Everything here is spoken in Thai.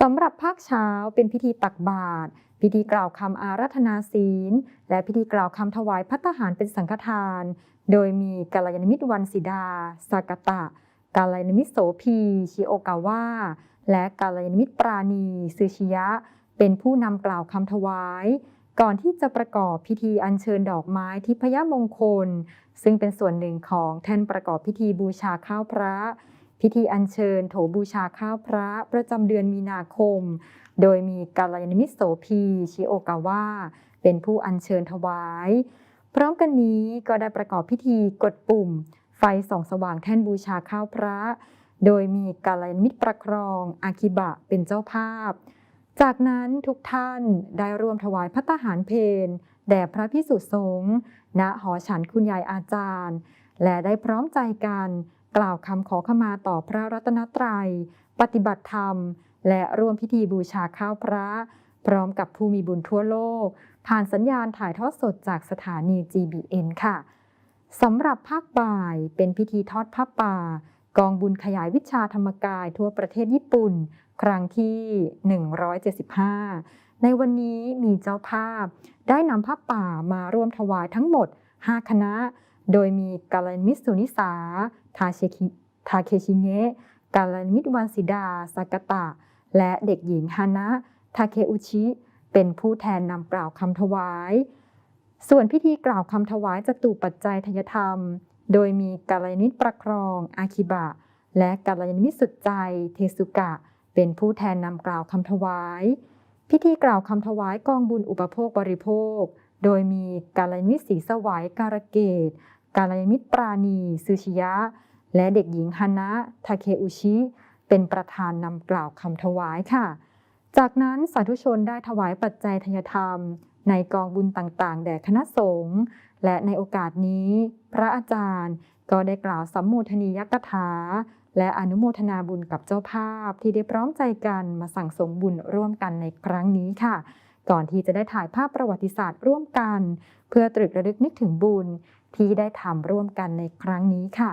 สำหรับภาคเช้าเป็นพิธีตักบาตรพิธีกล่าวคำอารัธนาศีล และพิธีกล่าวคำถวายพัตหารเป็นสังฆทาน โดยมีกาลยานมิตรวันสิดาสากตะกาลยานมิตรโสพีชิโอกาวะและกาลยานมิตรปราณีซือชิยะ เป็นผู้นำกล่าวคำถวาย ก่อนที่จะประกอบพิธีอัญเชิญดอกไม้ทิพยมงคล ซึ่งเป็นส่วนหนึ่งของแท่นประกอบพิธีบูชาข้าวพระ พิธีอัญเชิญโถบูชาข้าวพระประจำเดือนมีนาคม โดยมีกาลยานมิตรโสพีชิโอกาวะเป็นผู้อัญเชิญถวาย พร้อมกันนี้ก็ได้ประกอบพิธีกดปุ่ม ไฟส่องสว่างแท่นบูชาข้าวพระ โดยมีกาลยานมิตรประครองอาคิบะเป็นเจ้าภาพ จากนั้นทุกท่านได้ร่วมถวายพัตตาหารเพนแด่พระพิสุสงฆ์ณหอฉันคุณยายอาจารย์ และได้พร้อมใจกันกล่าวคำขอขมาต่อพระรัตนตรัย ปฏิบัติธรรม และร่วมพิธีบูชาข้าวพระ พร้อมกับผู้มีบุญทั่วโลก ผ่านสัญญาณถ่ายทอดสดจากสถานี GBN ค่ะสำหรับภาคบ่ายเป็นพิธีทอดผ้าป่า กองบุญขยายวิชาธรรมกายทั่วประเทศญี่ปุ่น ครั้งที่ 175 ในวันนี้มีเจ้าภาพ ได้นำผ้าป่ามาร่วมถวายทั้งหมด 5 คณะ โดยมีกาลมิตรสุนิสา ทาเชคิทาเคชิเงะกาลมิตวันสิดาสากตะ และเด็กหญิงฮานะ ทาเคอุชิ เป็นผู้แทนนำกล่าวคำถวาย ส่วนพิธีกล่าวคำถวายจตุปัจจัยทยธรรม โดยมีกาลยนิตประครอง อาคิบะ และกาลยนิมิตสุดใจ เทสุกะ เป็นผู้แทนนำกล่าวคำถวาย พิธีกล่าวคำถวายกองบุญอุปโภคบริโภค โดยมีกาลยนิมิตสีสวายการะเกต กาลยามิตรปราณีซูชิยะ และเด็กหญิงฮานะทาเคอุชิ เป็นประธานนำกล่าวคำถวายค่ะ จากนั้นสาธุชนได้ถวายปัจจัยทยธรรม ในกองบุญต่างๆ แด่คณะสงฆ์และในโอกาสนี้ พระอาจารย์ก็ได้กล่าวสัมโมทนียกถา และอนุโมทนาบุญกับเจ้าภาพที่ได้พร้อมใจกันมาสั่งสมบุญร่วมกันในครั้งนี้ค่ะ ก่อนที่จะได้ถ่ายภาพประวัติศาสตร์ร่วมกัน เพื่อตรึกระลึกนึกถึงบุญที่ได้ทำร่วมกันในครั้งนี้ค่ะ